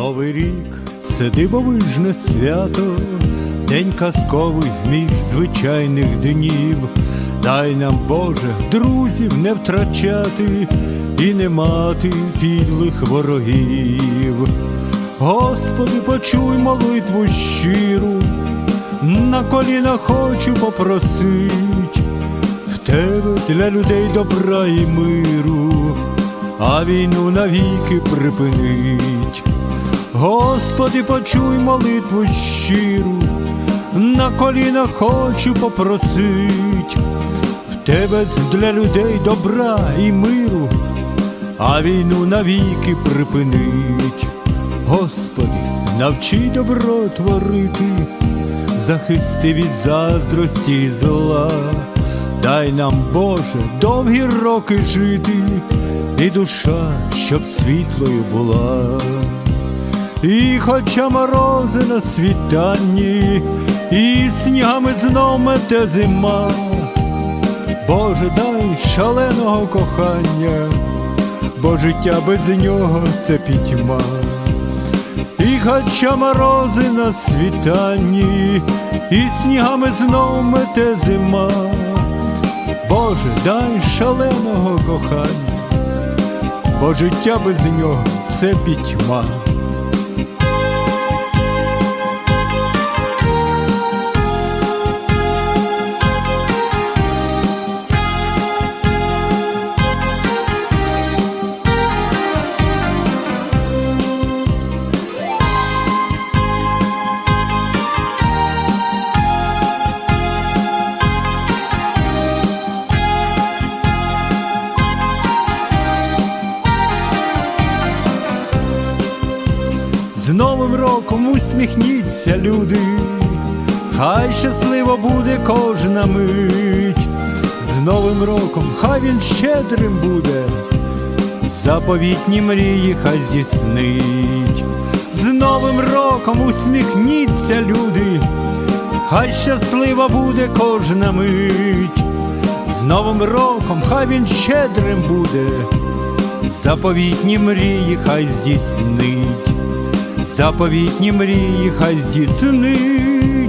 Новий рік це дивовижне свято, день казковий між звичайних днів. Дай нам, Боже, друзів не втрачати і не мати підлих ворогів. Господи, почуй молитву щиру, на коліна хочу попросить в тебе для людей добра і миру, а війну навіки припинить. Господи, почуй молитву щиру, на коліна хочу попросить в тебе для людей добра і миру, а війну навіки припинить. Господи, навчи добро творити, захисти від заздрості і зла, дай нам, Боже, довгі роки жити, і душа, щоб світлою була. І хоча морози на світанні, і снігами знов мете зима, Боже, дай шаленого кохання, бо життя без нього це пітьма. І хоча морози на світанні, і снігами знов мете зима, Боже, дай шаленого кохання, бо життя без нього це пітьма. Новим роком усміхніться, люди, хай щасливо буде кожна мить. З Новим роком хай він щедрим буде, заповітні мрії хай здійснить. З Новим роком усміхніться, люди, хай щаслива буде кожна мить. З Новим роком хай він щедрим буде, заповітні мрії хай здійснить заповітні мрії хай здійснить.